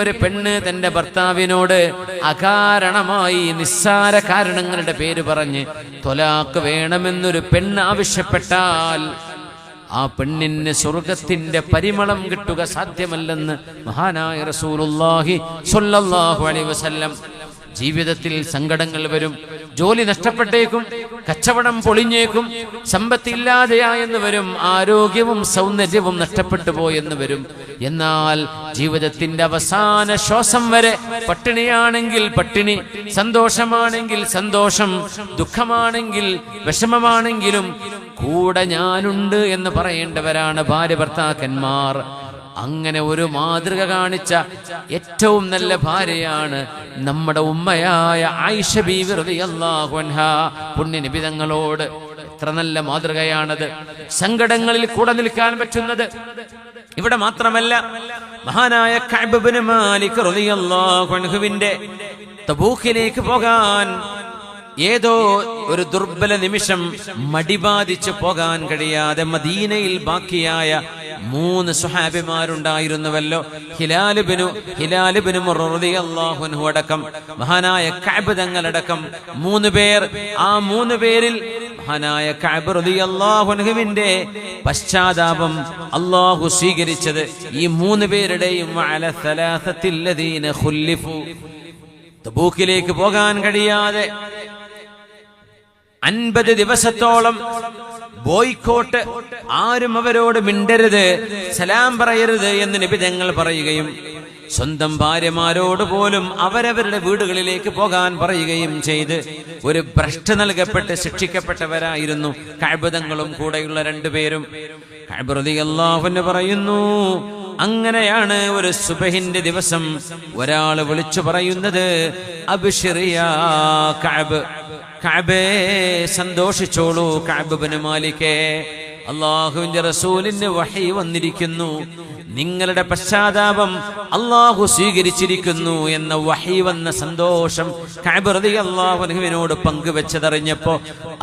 ഒരു പെണ്ണ് തന്റെ ഭർത്താവിനോട് അകാരണമായി നിസ്സാര കാരണങ്ങളുടെ പേര് പറഞ്ഞ് തൊലാക്ക് വേണമെന്നൊരു പെണ്ണ് ആവശ്യപ്പെട്ടാൽ ആ പെണ്ണിന് സ്വർഗത്തിന്റെ പരിമളം കിട്ടുക സാധ്യമല്ലെന്ന് മഹാനായ റസൂലുള്ളാഹി സ്വല്ലല്ലാഹു അലൈഹി വസല്ലം ജീവിതത്തിൽ സങ്കടങ്ങൾ വരും. ജോലി നഷ്ടപ്പെട്ടേക്കും കച്ചവടം പൊളിഞ്ഞേക്കും സമ്പത്തില്ലാതെയായെന്ന് വരും ആരോഗ്യവും സൗന്ദര്യവും നഷ്ടപ്പെട്ടു പോയെന്ന് വരും. എന്നാൽ ജീവിതത്തിന്റെ അവസാന ശ്വാസം വരെ പട്ടിണിയാണെങ്കിൽ പട്ടിണി സന്തോഷമാണെങ്കിൽ സന്തോഷം ദുഃഖമാണെങ്കിൽ വിഷമമാണെങ്കിലും കൂടെ ഞാനുണ്ട് എന്ന് പറയേണ്ടവരാണ് ഭാര്യ ഭർത്താക്കന്മാർ. അങ്ങനെ ഒരു മാതൃക കാണിച്ച ഏറ്റവും നല്ല ഭാര്യയാണ് നമ്മുടെ ഉമ്മയായ ആയിഷ പുണ്യനിബിതങ്ങളോട് എത്ര നല്ല മാതൃകയാണത്. സങ്കടങ്ങളിൽ കൂടെ നിൽക്കാൻ പറ്റുന്നത്. ഇവിടെ മാത്രമല്ല മഹാനായ കഅബ് ഇബ്നു മാലിക് റളിയല്ലാഹു അൻഹുവിന്റെ തബൂക്കിലേക്ക് പോകാൻ ഏതോ ഒരു ദുർബല നിമിഷം മടിബാധിച്ച് പോകാൻ കഴിയാതെ മദീനയിൽ ബാക്കിയായ മൂന്ന് സുഹാബിമാരുണ്ടായിരുന്നുവല്ലോ ഹിലാലുബിനു ഹിലാലുബിനു അള്ളാഹുനു അടക്കം മഹാനായ കഅബ് തങ്ങളടക്കം മൂന്ന് പേർ. ആ മൂന്ന് പേരിൽ മഹാനായ കഅബ് റളിയല്ലാഹുവിന്റെ പശ്ചാത്താപം അള്ളാഹു സ്വീകരിച്ചത് ഈ മൂന്ന് പേരുടെയും തബൂക്കിലേക്ക് പോകാൻ കഴിയാതെ അൻപത് ദിവസത്തോളം ബോയ്ക്കോട്ട് ആരും അവരോട് മിണ്ടരുത് സലാം പറയരുത് എന്ന് നബി നിബിധങ്ങൾ പറയുകയും സ്വന്തം ഭാര്യമാരോട് പോലും അവരവരുടെ വീടുകളിലേക്ക് പോകാൻ പറയുകയും ചെയ്ത് ഒരു ഭ്രഷ്ട് നൽകപ്പെട്ട് ശിക്ഷിക്കപ്പെട്ടവരായിരുന്നു. കഴിബുതങ്ങളും കൂടെയുള്ള രണ്ടുപേരും കഅബ് അള്ളാഹുന്ന് പറയുന്നു അങ്ങനെയാണ് ഒരു സുബഹിന്റെ ദിവസം ഒരാൾ വിളിച്ചു പറയുന്നത് അബ്ശിറിയ കഅബ്. കഅബേ സന്തോഷിച്ചോളൂ കഅബിന് മാലിക്കേ അള്ളാഹുവിന്റെ റസൂലിന് വഹി വന്നിരിക്കുന്നു. നിങ്ങളുടെ പശ്ചാത്താപം അള്ളാഹു സ്വീകരിച്ചിരിക്കുന്നു എന്ന വഹി വന്ന സന്തോഷം കഅബറതി അള്ളാഹുനുവിനോട് പങ്കുവെച്ചതറിഞ്ഞപ്പോ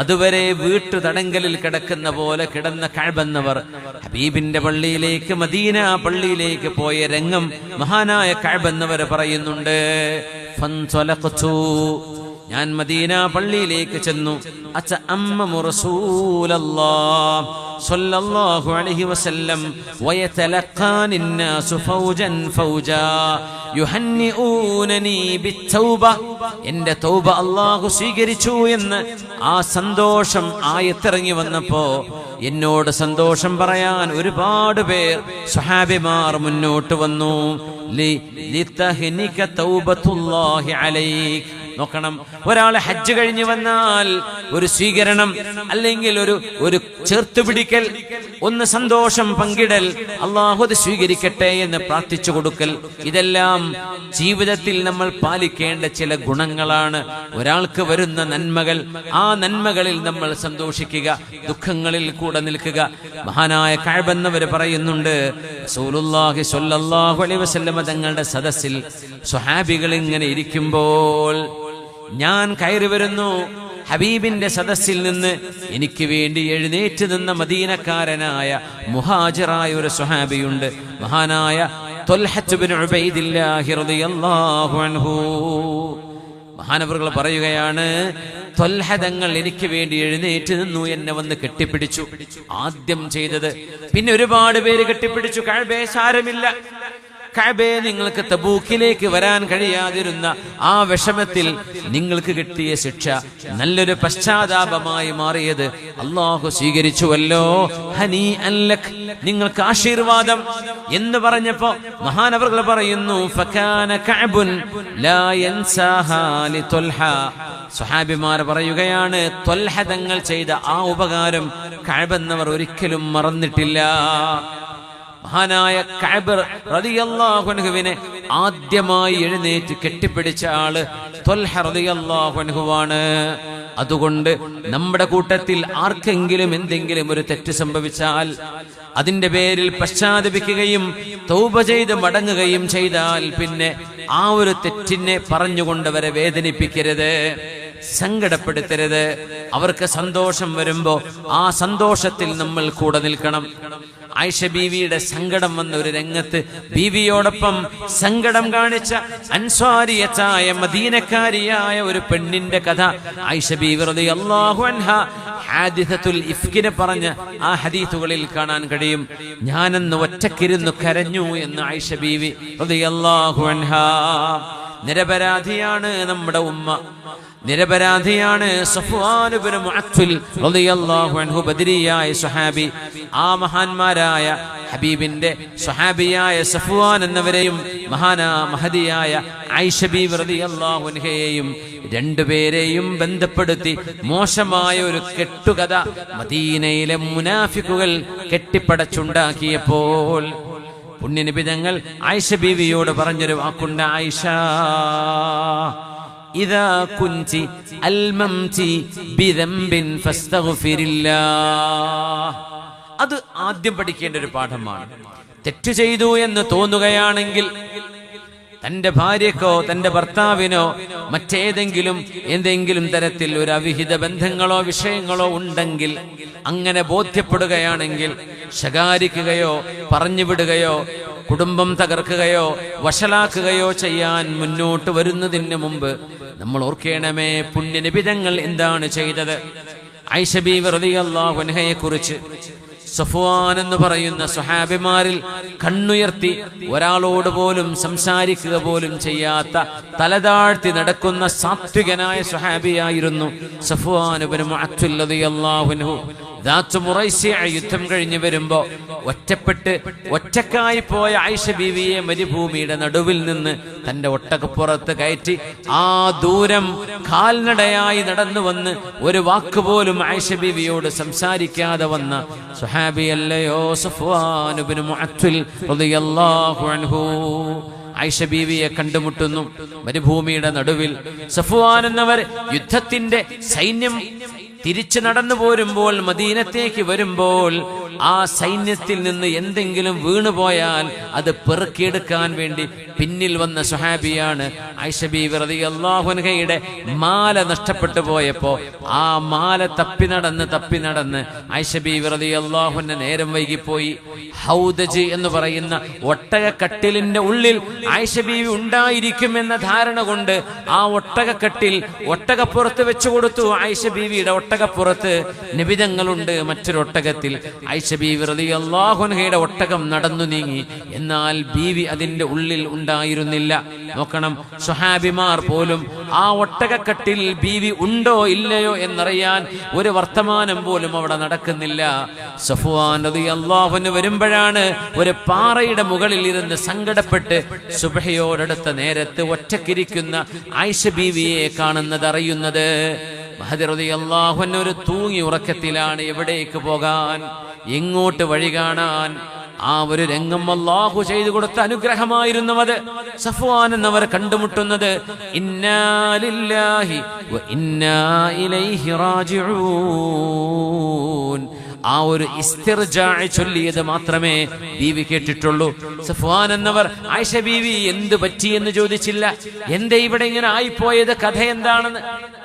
അതുവരെ വീട്ടു തടങ്കലിൽ കിടക്കുന്ന പോലെ കിടന്ന കഅബെന്നവർ ഹബീബിന്റെ പള്ളിയിലേക്ക് മദീന പള്ളിയിലേക്ക് പോയ രംഗം മഹാനായ കഅബെന്നവർ പറയുന്നുണ്ട്. ഞാൻ മദീന പള്ളിയിലേക്ക് ചെന്നു അച്ച അമ്മ റസൂലല്ലാഹ് സ്വല്ലല്ലാഹു അലൈഹി വസല്ലം വയതലഖാനി الناس ഫൗജൻ ഫൗജാ യുഹന്നിഊനനി ബിത്തൗബ എൻ്റെ തൗബ അല്ലാഹു സ്വീകരിച്ചു എന്ന് ആ സന്തോഷം ആയത്തിറങ്ങി വന്നപ്പോ എന്നോട് സന്തോഷം പറയാൻ ഒരുപാട് പേർ സ്വഹാബിമാർ മുന്നോട്ട് വന്നു ലി ലിതഹ്നിക തൗബത്തുല്ലാഹി അലൈക് നോക്കണം. ഒരാൾ ഹജ്ജ് കഴിഞ്ഞു വന്നാൽ ഒരു സ്വീകരണം അല്ലെങ്കിൽ ഒരു ഒരു ചേർത്ത് പിടിക്കൽ ഒന്ന് സന്തോഷം പങ്കിടൽ അള്ളാഹു അത് സ്വീകരിക്കട്ടെ എന്ന് പ്രാർത്ഥിച്ചു കൊടുക്കൽ. ഇതെല്ലാം ജീവിതത്തിൽ നമ്മൾ പാലിക്കേണ്ട ചില ഗുണങ്ങളാണ്. ഒരാൾക്ക് വരുന്ന നന്മകൾ ആ നന്മകളിൽ നമ്മൾ സന്തോഷിക്കുക ദുഃഖങ്ങളിൽ കൂടെ നിൽക്കുക. മഹാനായ കഴബെന്നവർ പറയുന്നുണ്ട് വസല്ലമ തങ്ങളുടെ സദസ്സിൽ സ്വഹാബികൾ ഇങ്ങനെ ഇരിക്കുമ്പോൾ ഞാൻ കയറി വരുന്നു. ഹബീബിന്റെ സദസ്സിൽ നിന്ന് എനിക്ക് വേണ്ടി എഴുന്നേറ്റ് നിന്ന മദീനക്കാരനായ മുഹാജിറായ ഒരു സുഹാബിയുണ്ട് മഹാനായ മഹാനവറുകൾ പറയുകയാണ് തൊൽഹതങ്ങൾ എനിക്ക് വേണ്ടി എഴുന്നേറ്റ് നിന്നു എന്നെ വന്ന് കെട്ടിപ്പിടിച്ചു. ആദ്യം ചെയ്തത് പിന്നെ ഒരുപാട് പേര് കെട്ടിപ്പിടിച്ചു. കഴബേ സാരമില്ല. കഅബേ നിങ്ങൾക്ക് തബൂക്കിലേക്ക് വരാൻ കഴിയാതിരുന്ന ആ വിഷമത്തിൽ നിങ്ങൾക്ക് കിട്ടിയ ശിക്ഷ നല്ലൊരു പശ്ചാത്താപമായി മാറിയത് അള്ളാഹു സ്വീകരിച്ചുവല്ലോ. ഹനി അല്ലക് നിങ്ങൾക്ക് ആശീർവാദം എന്ന് പറഞ്ഞപ്പോ മഹാനവർ പറയുന്നു സ്വഹാബിമാർ പറയുകയാണ് ത്വൽഹ തങ്ങൾ ചെയ്ത ആ ഉപകാരം കഴബെന്നവർ ഒരിക്കലും മറന്നിട്ടില്ല. മഹാനായ കാബിർ റളിയല്ലാഹു അൻഹുവിനെ ആദ്യമായി എഴുന്നേറ്റ് കെട്ടിപ്പിടിച്ച ആൾ അൻഹുവാണ്. അതുകൊണ്ട് നമ്മുടെ കൂട്ടത്തിൽ ആർക്കെങ്കിലും എന്തെങ്കിലും ഒരു തെറ്റ് സംഭവിച്ചാൽ അതിന്റെ പേരിൽ പശ്ചാത്തപിക്കുകയും തൗബ ചെയ്ത് മടങ്ങുകയും ചെയ്താൽ പിന്നെ ആ ഒരു തെറ്റിനെ പറഞ്ഞുകൊണ്ടവരെ വേദനിപ്പിക്കരുത് സങ്കടപ്പെടുത്തരുത്. അവർക്ക് സന്തോഷം വരുമ്പോ ആ സന്തോഷത്തിൽ നമ്മൾ കൂടെ നിൽക്കണം. ആയിഷ ബീവിയുടെ സങ്കടം വന്ന ഒരു രംഗത്ത് ബീവിയോടൊപ്പം സങ്കടം കാണിച്ച അൻസ്വാരിയത്തായ മദീനക്കാരിയായ ഒരു പെണ്ണിന്റെ കഥ ആയിഷ ബീവി അൻഹ ഹാദിസത്തുൽ പറഞ്ഞ് ആ ഹദീസുകളിൽ കാണാൻ കഴിയും. ഞാനെന്ന് ഒറ്റക്കിരുന്നു കരഞ്ഞു എന്ന് ആയിഷ ബീവി റളിയല്ലാഹു അൻഹ. നിരപരാധിയാണ് നമ്മുടെ ഉമ്മ. നിരപരാധിയാണ് ബദരിയായ സുഹാബി ആ മഹാന്മാരായ ഹബീബിന്റെ സുഹാബിയായ സഫുവാൻ എന്നവരെയും മഹാനാ മഹദിയായ ആയിഷ ബീവി റളിയല്ലാഹു അൻഹയെയും രണ്ടുപേരെയും ബന്ധപ്പെടുത്തി മോശമായ ഒരു കെട്ടുകഥ മദീനയിലെ മുനാഫിക്കുകൾ കെട്ടിപ്പടച്ചുണ്ടാക്കിയപ്പോൾ പുണ്യനിപിതങ്ങൾ ആയിഷ ബീവിയോട് പറഞ്ഞൊരു വാക്കുണ്ട് ആയിഷ ഇതാ കുഞ്ചി അൽമംതി ബിദംബിൻ ഫസ്തഗ്ഫിരില്ലാ അത് ആദ്യം പഠിക്കേണ്ട ഒരു പാഠമാണ്. തെറ്റ് ചെയ്തു എന്ന് തോന്നുകയാണെങ്കിൽ തന്റെ ഭാര്യക്കോ തന്റെ ഭർത്താവിനോ മറ്റേതെങ്കിലും എന്തെങ്കിലും തരത്തിൽ ഒരു അവിഹിത ബന്ധങ്ങളോ വിഷയങ്ങളോ ഉണ്ടെങ്കിൽ അങ്ങനെ ബോധ്യപ്പെടുകയാണെങ്കിൽ ശകാരിക്കുകയോ പറഞ്ഞുവിടുകയോ കുടുംബം തകർക്കുകയോ വഷളാക്കുകയോ ചെയ്യാൻ മുന്നോട്ട് വരുന്നതിന് മുമ്പ് നമ്മൾ ഓർക്കേണമേ പുണ്യനിബിതങ്ങൾ എന്താണ് ചെയ്തത്? ഐഷബി വെറുതെയല്ലാഹുനഹയെ കുറിച്ച് സഫുവാൻ എന്ന് പറയുന്ന സുഹാബിമാരിൽ കണ്ണുയർത്തി ഒരാളോട് പോലും സംസാരിക്കുക പോലും ചെയ്യാത്ത തലതാഴ്ത്തി നടക്കുന്ന സാത്വികനായ സുഹാബിയായിരുന്നു സഫ്വാനുബിനുഹു യുദ്ധം കഴിഞ്ഞു വരുമ്പോ ഒറ്റപ്പെട്ട് ഒറ്റക്കായി പോയ ആയിഷ ബീവിയെ മരുഭൂമിയുടെ നടുവിൽ നിന്ന് തന്റെ ഒട്ടകപ്പുറത്ത് കയറ്റി ആ ദൂരം കാൽനടയായി നടന്നു വന്ന് ഒരു വാക്ക് പോലും ആയിഷ ബീവിയോട് സംസാരിക്കാതെ വന്ന സുഹാബിയല്ലയോ അൻഹു. ആയിഷ ബീവിയെ കണ്ടുമുട്ടുന്നു. മരുഭൂമിയുടെ നടുവിൽ സഫുവാൻ എന്നവർ യുദ്ധത്തിന്റെ സൈന്യം തിരിച്ചു നടന്നു പോരുമ്പോൾ മദീനത്തേക്ക് വരുമ്പോൾ ആ സൈന്യത്തിൽ നിന്ന് എന്തെങ്കിലും വീണുപോയാൽ അത് പെറുക്കിയെടുക്കാൻ വേണ്ടി പിന്നിൽ വന്ന സുഹാബിയാണ് ഐഷബി വെറുതെ അള്ളാഹുൻഹയുടെ മാല നഷ്ടപ്പെട്ടു പോയപ്പോ ആ മാല തപ്പി നടന്ന് തപ്പി നടന്ന് ഐഷബി വെറുതെ അള്ളാഹുന്റെ നേരം വൈകിപ്പോയി. ഹൗദജ് എന്ന് പറയുന്ന ഒട്ടകക്കട്ടിലിന്റെ ഉള്ളിൽ ഐഷബീവി ഉണ്ടായിരിക്കുമെന്ന ധാരണ കൊണ്ട് ആ ഒട്ടകക്കട്ടിൽ ഒട്ടകപ്പുറത്ത് വെച്ചു കൊടുത്തു. ഐഷ ബീവിയുടെ ഒട്ടകപ്പുറത്ത് നിബിതങ്ങളുണ്ട് മറ്റൊരു ഒട്ടകത്തിൽ ഐഷ ബീവി റളിയല്ലാഹുൻഹയുടെ ഒട്ടകം നടന്നു നീങ്ങി. എന്നാൽ ബീവി അതിന്റെ ഉള്ളിൽ ഉണ്ടായിരുന്നില്ല. നോക്കണം സുഹാബിമാർ പോലും ആ ഒട്ടകക്കട്ടിൽ ബീവി ഉണ്ടോ ഇല്ലയോ എന്നറിയാൻ ഒരു വർത്തമാനം പോലും അവിടെ നടക്കുന്നില്ല. സഫുവാൻ റളിയല്ലാഹുവിന് വരുമ്പോഴാണ് ഒരു പാറയുടെ മുകളിൽ ഇരുന്ന് സങ്കടപ്പെട്ട് സുബഹയോടടുത്ത നേരത്ത് ഒറ്റക്കിരിക്കുന്ന ആയിഷ ബീവിയെ കാണുന്നത് അറിയുന്നത്. മഹദിറതിയല്ലാഹുവിന് ഒരു തൂങ്ങി ഉറക്കത്തിലാണ് എവിടേക്ക് പോകാൻ. എങ്ങോട്ട് വഴി കാണാൻ ആ ഒരു രംഗം അള്ളാഹു ചെയ്തു കൊടുത്ത അനുഗ്രഹമായിരുന്നു അത് സഫ്വാൻ എന്നവർ കണ്ടുമുട്ടുന്നത്. റാജിഊൻ. ആ ഒരു ഇസ്തിർജാഅ് ചൊല്ലിയത് മാത്രമേ ബീവി കേട്ടിട്ടുള്ളൂ. സഫ്വാൻ എന്നവർ ആയിഷ ബീവി എന്ത് പറ്റി? എന്ന് ചോദിച്ചില്ല. എന്തേ ഇവിടെ ഇങ്ങനെ ആയിപ്പോയത്? കഥ എന്താണെന്ന്?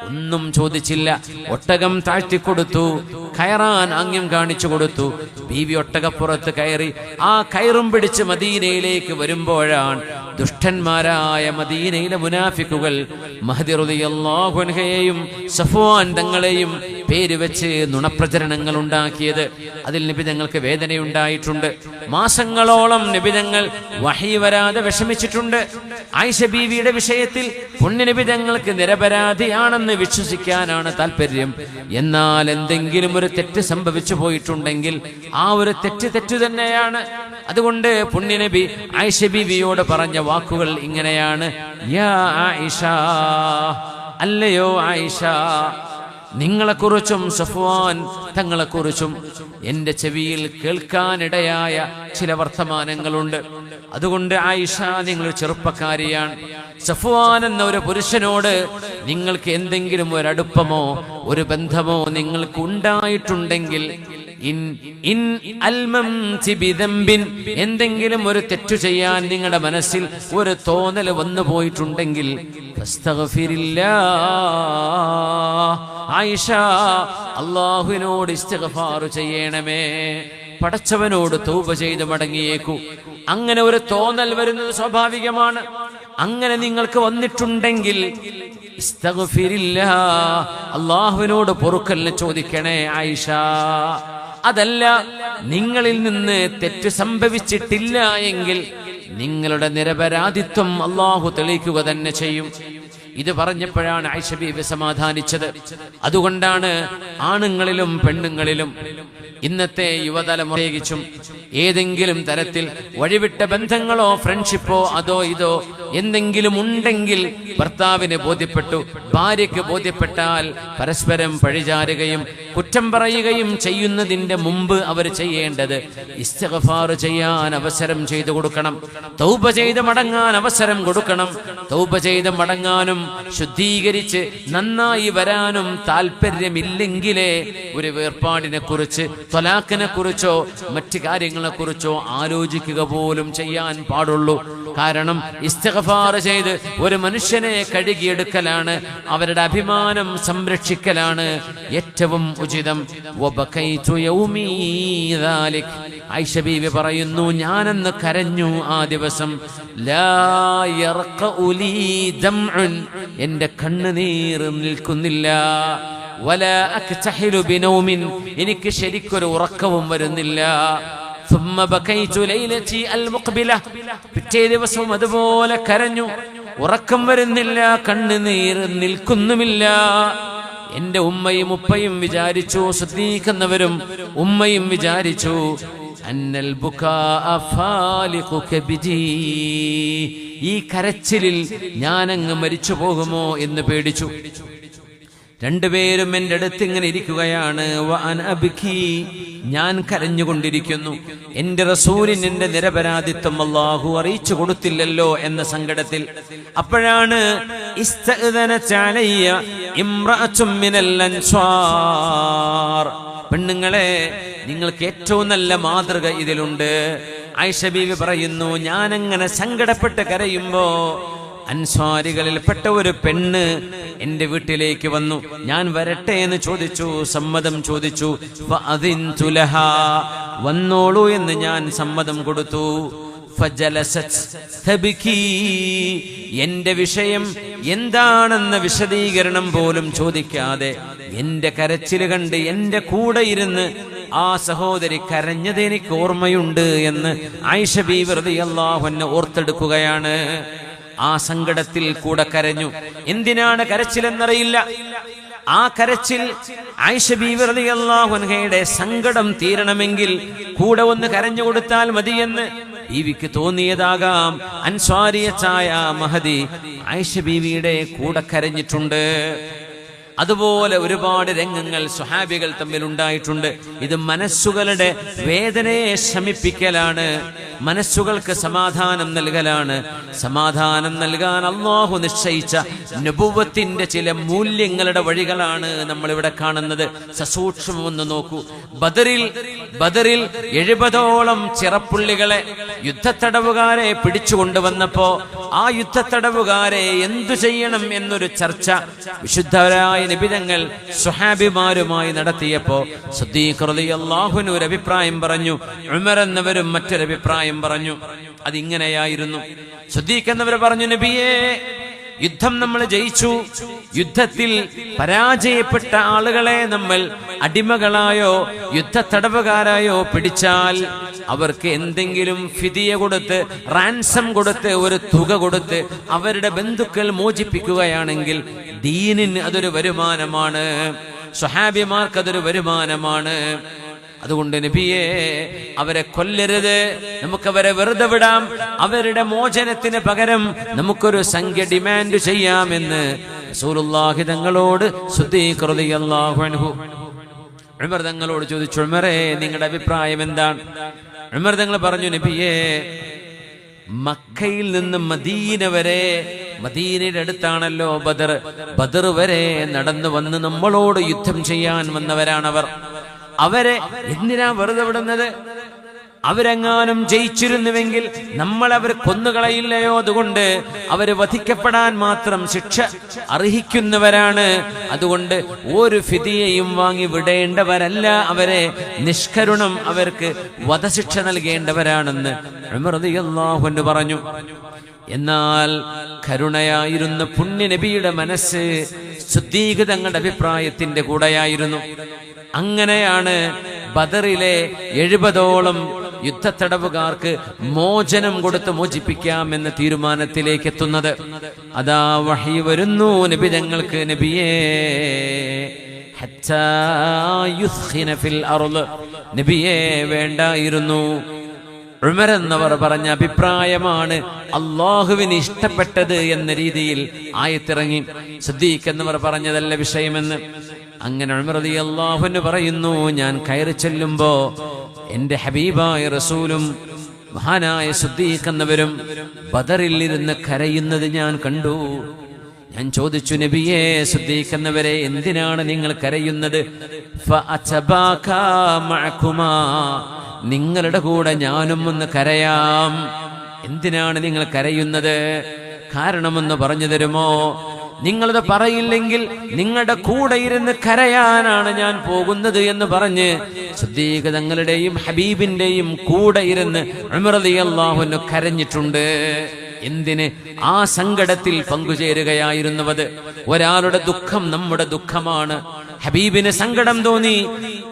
ഒന്നും ചോദിച്ചില്ല. ഒട്ടകം താഴ്ത്തിക്കൊടുത്തു കയറാൻ ആംഗ്യം കാണിച്ചു കൊടുത്തു. ബീവി ഒട്ടകപ്പുറത്ത് കയറി. ആ കയറും പിടിച്ച് മദീനയിലേക്ക് വരുമ്പോഴാണ് ദുഷ്ടന്മാരായ മദീനയിലെ മുനാഫിക്കുകൾ മഹദിറുദിയല്ലാഹുൻഹയെയും സഫുവാൻ തങ്ങളെയും പേര് വെച്ച് നുണപ്രചരണങ്ങൾ ഉണ്ടാക്കിയത്. അതിൽ നിബിതങ്ങൾക്ക് വേദനയുണ്ടായിട്ടുണ്ട്. മാസങ്ങളോളം നിബിതങ്ങൾ വഹി വരാതെ വിഷമിച്ചിട്ടുണ്ട്. ആയിഷ ബീവിയുടെ വിഷയത്തിൽ പുണ്യനിബിതങ്ങൾക്ക് നിരപരാധിയാണെന്ന് വിശ്വസിക്കാനാണ് താല്പര്യം എന്നാൽ എന്തെങ്കിലും ഒരു തെറ്റ് സംഭവിച്ചു പോയിട്ടുണ്ടെങ്കിൽ ആ ഒരു തെറ്റ് തെറ്റു തന്നെയാണ്. അതുകൊണ്ട് പുണ്യനബി ആയിഷ ബീവിയോട് പറഞ്ഞ വാക്കുകൾ ഇങ്ങനെയാണ്. യാ ആയിഷ അല്ലയോ ആയിഷ നിങ്ങളെക്കുറിച്ചും സഫ്വാൻ തങ്ങളെക്കുറിച്ചും എന്റെ ചെവിയിൽ കേൾക്കാനിടയായ ചില വർത്തമാനങ്ങളുണ്ട് അതുകൊണ്ട് ആയിഷ നിങ്ങൾ ചെറുപ്പക്കാരിയാണ് സഫ്വാൻ എന്ന ഒരു പുരുഷനോട് നിങ്ങൾക്ക് എന്തെങ്കിലും ഒരു അടുപ്പമോ ഒരു ബന്ധമോ നിങ്ങൾക്ക് ഉണ്ടായിട്ടുണ്ടെങ്കിൽ എന്തെങ്കിലും ഒരു തെറ്റു ചെയ്യാൻ നിങ്ങളുടെ മനസ്സിൽ ഒരു തോന്നൽ വന്നു പോയിട്ടുണ്ടെങ്കിൽ. ആയിഷ അള്ളാഹുവിനോട് ഇസ്തിഗ്ഫാർ ചെയ്യണമേ. പടച്ചവനോട് തൂപ ചെയ്ത് മടങ്ങിയേക്കൂ. അങ്ങനെ ഒരു തോന്നൽ വരുന്നത് സ്വാഭാവികമാണ്. അങ്ങനെ നിങ്ങൾക്ക് വന്നിട്ടുണ്ടെങ്കിൽ. അള്ളാഹുവിനോട് പൊറുക്കലിന് ചോദിക്കണേ ആയിഷ. അതല്ല നിങ്ങളിൽ നിന്ന് തെറ്റ് സംഭവിച്ചിട്ടില്ല എങ്കിൽ നിങ്ങളുടെ നിരപരാധിത്വം അള്ളാഹു തെളിയിക്കുക തന്നെ ചെയ്യും. ഇത് പറഞ്ഞപ്പോഴാണ് ആയിഷ ബീബി സമാധാനിച്ചത്. അതുകൊണ്ടാണ് ആണുങ്ങളിലും പെണ്ണുങ്ങളിലും ഇന്നത്തെ യുവതലമുറയിച്ചും ഏതെങ്കിലും തരത്തിൽ വഴിവിട്ട ബന്ധങ്ങളോ ഫ്രണ്ട്ഷിപ്പോ അതോ ഇതോ എന്തെങ്കിലും ഉണ്ടെങ്കിൽ ഭർത്താവിന് ബോധ്യപ്പെട്ടു. ഭാര്യയ്ക്ക് ബോധ്യപ്പെട്ടാൽ പരസ്പരം പഴിചാരുകയും കുറ്റം പറയുകയും ചെയ്യുന്നതിന്റെ മുമ്പ് അവർ ചെയ്യേണ്ടത് ഇസ്തഗഫാർ ചെയ്യാൻ അവസരം ചെയ്തു കൊടുക്കണം. തൗപ ചെയ്ത് മടങ്ങാൻ അവസരം കൊടുക്കണം. തൗപ ചെയ്ത് മടങ്ങാനും ശുദ്ധീകരിച്ച് നന്നായി വരാനും താല്പര്യമില്ലെങ്കിലേ ഒരു വേർപാടിനെ കുറിച്ച് തൊലാക്കിനെ കുറിച്ചോ മറ്റു കാര്യങ്ങളെ കുറിച്ചോ ആലോചിക്കുക പോലും ചെയ്യാൻ പാടുള്ളൂ. കാരണം ഇസ്തഗഫാർ ചെയ്ത് ഒരു മനുഷ്യനെ കഴുകിയെടുക്കലാണ് അവരുടെ അഭിമാനം സംരക്ഷിക്കലാണ് ഏറ്റവും ഉചിതം വബകൈതു യൗമീ ദാലിക്. ആയിഷ ബീവി പറയുന്നു ഞാനെന്ന് കരഞ്ഞു ആ ദിവസം. എന്റെ കണ്ണുനീർ നിൽക്കുന്നില്ല എനിക്ക് ശരിക്കൊരു ഉറക്കവും വരുന്നില്ല ثم بكيت ليلتي പിറ്റേ ദിവസവും അതുപോലെ കരഞ്ഞു. ഉറക്കം വരുന്നില്ല കണ്ണുനീർ നിൽക്കുന്നുമില്ല. എന്റെ ഉമ്മയും ഉപ്പയും വിചാരിച്ചു ശ്രദ്ധിക്കുന്നവരും ഉമ്മയും വിചാരിച്ചു അന്നൽ ഈ കരച്ചിലിൽ ഞാനങ്ങ് മരിച്ചു പോകുമോ എന്ന് പേടിച്ചു. രണ്ടുപേരും എന്റെ അടുത്ത് ഇങ്ങനെ ഇരിക്കുകയാണ്. ഞാൻ കരഞ്ഞുകൊണ്ടിരിക്കുന്നു എന്റെ റസൂലിന് എന്റെ നിരപരാധിത്വം അള്ളാഹു അറിയിച്ചു കൊടുത്തില്ലല്ലോ എന്ന സങ്കടത്തിൽ അപ്പോഴാണ്. പെണ്ണുങ്ങളെ നിങ്ങൾക്ക് ഏറ്റവും നല്ല മാതൃക ഇതിലുണ്ട് ആയിഷ ബീവി പറയുന്നു ഞാനങ്ങനെ സങ്കടപ്പെട്ട് കരയുമ്പോ അൻസ്വാരികളിൽപ്പെട്ട ഒരു പെണ്ണ് എന്റെ വീട്ടിലേക്ക് വന്നു ഞാൻ വരട്ടെ എന്ന് ചോദിച്ചു സമ്മതം ചോദിച്ചു. വന്നോളൂ എന്ന് ഞാൻ സമ്മതം കൊടുത്തു. എന്റെ വിഷയം എന്താണെന്ന വിശദീകരണം പോലും ചോദിക്കാതെ എന്റെ കരച്ചിൽ കണ്ട് എന്റെ കൂടെ ഇരുന്ന് ആ സഹോദരി കരഞ്ഞത് എനിക്ക് ഓർമ്മയുണ്ട് എന്ന് ആയിഷ ബീവൃതി അള്ളാഹു എന്നെ ഓർത്തെടുക്കുകയാണ് ആ സങ്കടത്തിൽ കൂടെ കരഞ്ഞു. എന്തിനാണ് കരച്ചിലെന്നറിയില്ല. ആ കരച്ചിൽ ആയിഷ സങ്കടം തീരണമെങ്കിൽ കൂടെ ഒന്ന് കരഞ്ഞു കൊടുത്താൽ മതിയെന്ന് ബീവിക്ക് തോന്നിയതാകാം. അൻസ്വാരിയച്ചായ മഹതി ആയിഷ കൂടെ കരഞ്ഞിട്ടുണ്ട്. അതുപോലെ ഒരുപാട് രംഗങ്ങൾ സ്വഹാബികൾ തമ്മിൽ ഉണ്ടായിട്ടുണ്ട് ഇത് മനസ്സുകളുടെ വേദനയെ ശമിപ്പിക്കലാണ്. മനസ്സുകൾക്ക് സമാധാനം നൽകലാണ്. സമാധാനം നൽകാൻ അള്ളാഹു നിശ്ചയിച്ച നബുവത്തിന്റെ ചില മൂല്യങ്ങളുടെ വഴികളാണ് നമ്മൾ ഇവിടെ കാണുന്നത് സസൂക്ഷ്മമെന്ന് നോക്കൂ. ബദറിൽ ബദറിൽ എഴുപതോളം ചിറപ്പുള്ളികളെ യുദ്ധത്തടവുകാരെ പിടിച്ചുകൊണ്ടുവന്നപ്പോ ആ യുദ്ധത്തടവുകാരെ എന്തു ചെയ്യണം എന്നൊരു ചർച്ച വിശുദ്ധരായ നിബിതങ്ങൾ സുഹാബിമാരുമായി നടത്തിയപ്പോ അള്ളാഹുവിന് ഒരു അഭിപ്രായം പറഞ്ഞു ഉമർ എന്നവരും മറ്റൊരഭിപ്രായം പറഞ്ഞു. അതിങ്ങനെയായിരുന്നു. സുദ്ദീഖ് എന്നവർ പറഞ്ഞു നബിയേ യുദ്ധം നമ്മൾ ജയിച്ചു. യുദ്ധത്തിൽ പരാജയപ്പെട്ട ആളുകളെ നമ്മൾ അടിമകളായോ യുദ്ധ തടവുകാരായോ പിടിച്ചാൽ അവർക്ക് എന്തെങ്കിലും ഫിതിയ കൊടുത്ത് റാൻസം കൊടുത്ത് ഒരു തുക കൊടുത്ത് അവരുടെ ബന്ധുക്കൾ മോചിപ്പിക്കുകയാണെങ്കിൽ ദീനിന് അതൊരു വരുമാനമാണ്. സ്വഹാബിമാർക്ക് അതൊരു വരുമാനമാണ്. അതുകൊണ്ട് നബിയെ അവരെ കൊല്ലരുത്. നമുക്ക് അവരെ വെറുതെ വിടാം. അവരുടെ മോചനത്തിന് പകരം നമുക്കൊരു സംഖ്യ ഡിമാൻഡ് ചെയ്യാമെന്ന് റസൂലുള്ളാഹി തങ്ങളോട് അൻഹു ഉമർ തങ്ങളോട് ചോദിച്ചു നിങ്ങളുടെ അഭിപ്രായം എന്താണ്? ഉമർ തങ്ങൾ പറഞ്ഞു നബിയേ മക്കയിൽ നിന്ന് മദീന വരെ മദീനയുടെ അടുത്താണല്ലോ ബദർ. ബദർ വരെ നടന്നു വന്ന് നമ്മളോട് യുദ്ധം ചെയ്യാൻ വന്നവരാണവർ. അവരെ എന്തിനാ വെറുതെ വിടുന്നത്? അവരെങ്ങാനും ജയിച്ചിരുന്നുവെങ്കിൽ നമ്മൾ അവർ കൊന്നുകളയില്ലയോ? അതുകൊണ്ട് അവർ വധിക്കപ്പെടാൻ മാത്രം ശിക്ഷ അർഹിക്കുന്നവരാണ്. അതുകൊണ്ട് ഒരു ഫിതിയെയും വാങ്ങി വിടേണ്ടവരല്ല അവരെ. നിഷ്കരുണം അവർക്ക് വധശിക്ഷ നൽകേണ്ടവരാണെന്ന് അൻഹു പറഞ്ഞു. എന്നാൽ കരുണയായിരുന്ന പുണ്യനബിയുടെ മനസ്സ് ശുദ്ധീകൃതങ്ങളുടെ അഭിപ്രായത്തിന്റെ കൂടെയായിരുന്നു. അങ്ങനെയാണ് ബദറിലെ എഴുപതോളം യുദ്ധത്തടവുകാർക്ക് മോചനം കൊടുത്ത് മോചിപ്പിക്കാം എന്ന തീരുമാനത്തിലേക്ക് എത്തുന്നത്. അതാ വഹി വരുന്നു നബി ഞങ്ങൾക്ക് നബിയേ. നബിയേ വേണ്ടായിരുന്നു. ഉമർ എന്നവർ പറഞ്ഞ അഭിപ്രായമാണ് അള്ളാഹുവിന് ഇഷ്ടപ്പെട്ടത് എന്ന രീതിയിൽ ആയത്തിറങ്ങി. സിദ്ദീഖ് എന്നവർ പറഞ്ഞതല്ല വിഷയമെന്ന്. അങ്ങനെ അള്ളാഹുവിന് പറയുന്നു ഞാൻ കയറി ചെല്ലുമ്പോ എന്റെ ഹബീബായ റസൂലും മഹാനായ സുദ്ദീഖ് എന്നവരും ബദറിൽ ഇരുന്ന് കരയുന്നത് ഞാൻ കണ്ടു. ഞാൻ ചോദിച്ചു നബിയെ സുദ്ദീഖ് എന്നവരെ എന്തിനാണ് നിങ്ങൾ കരയുന്നത്. നിങ്ങളുടെ കൂടെ ഞാനും ഒന്ന് കരയാം. എന്തിനാണ് നിങ്ങൾ കരയുന്നത്? കാരണമെന്ന് പറഞ്ഞു തരുമോ? നിങ്ങളത് പറയില്ലെങ്കിൽ നിങ്ങളുടെ കൂടെ ഇരുന്ന് കരയാനാണ് ഞാൻ പോകുന്നത് എന്ന് പറഞ്ഞ് സുദ്ദീഖ് തങ്ങളുടെയും ഹബീബിന്റെയും കൂടെ ഇരുന്ന് അള്ളാഹുന് കരഞ്ഞിട്ടുണ്ട്. എന്തിന് ആ സങ്കടത്തിൽ പങ്കുചേരുകയായിരുന്നുവത് ഒരാളുടെ ദുഃഖം നമ്മുടെ ദുഃഖമാണ്. ഹബീബിന് സങ്കടം തോന്നി.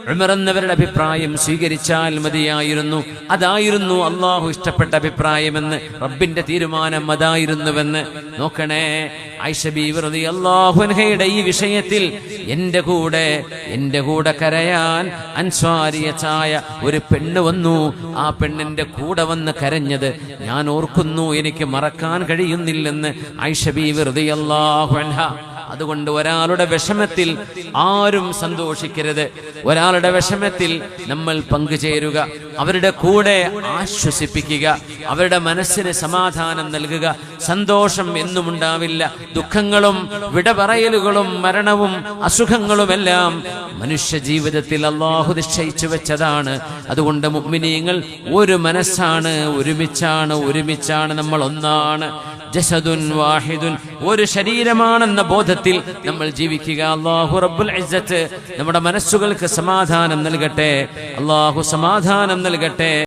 ഉമറന്നവരുടെ അഭിപ്രായം സ്വീകരിച്ചാൽ മതിയായിരുന്നു. അതായിരുന്നു അള്ളാഹു ഇഷ്ടപ്പെട്ട അഭിപ്രായമെന്ന് റബ്ബിന്റെ തീരുമാനം അതായിരുന്നുവെന്ന്. നോക്കണേ ഐഷബി വെറുതെ അള്ളാഹുൻഹയുടെ ഈ വിഷയത്തിൽ എന്റെ കൂടെ എന്റെ കൂടെ കരയാൻ അൻസ്വാരിയ ചായ ഒരു പെണ്ണ് വന്നു. ആ പെണ്ണിന്റെ കൂടെ വന്ന് കരഞ്ഞത് ഞാൻ ഓർക്കുന്നു എനിക്ക് മറക്കാൻ കഴിയുന്നില്ലെന്ന് ഐഷബി വെറുതെ അള്ളാഹുൻഹ അതുകൊണ്ട് ഒരാളുടെ വിഷമത്തിൽ ആരും സന്തോഷിക്കരുത്. ഒരാളുടെ വിഷമത്തിൽ നമ്മൾ പങ്കുചേരുക. അവരുടെ കൂടെ ആശ്വസിപ്പിക്കുക. അവരുടെ മനസ്സിന് സമാധാനം നൽകുക. സന്തോഷം എന്നും ഉണ്ടാവില്ല. ദുഃഖങ്ങളും വിടപറയലുകളും മരണവും അസുഖങ്ങളുമെല്ലാം മനുഷ്യ ജീവിതത്തിൽ അള്ളാഹു നിശ്ചയിച്ചു വെച്ചതാണ്. അതുകൊണ്ട് മുഗ്മിനീങ്ങൾ ഒരു മനസ്സാണ് ഒരുമിച്ചാണ് ഒരുമിച്ചാണ് നമ്മൾ ഒന്നാണ്. ജസദുൻ വാഹിദുൻ. ഒരു ശരീരമാണെന്ന ബോധത്തിൽ നമ്മൾ ജീവിക്കുക. അള്ളാഹു റബ്ബുൽ നമ്മുടെ മനസ്സുകൾക്ക് സമാധാനം നൽകട്ടെ. അള്ളാഹു സമാധാനം നൽകട്ടെ.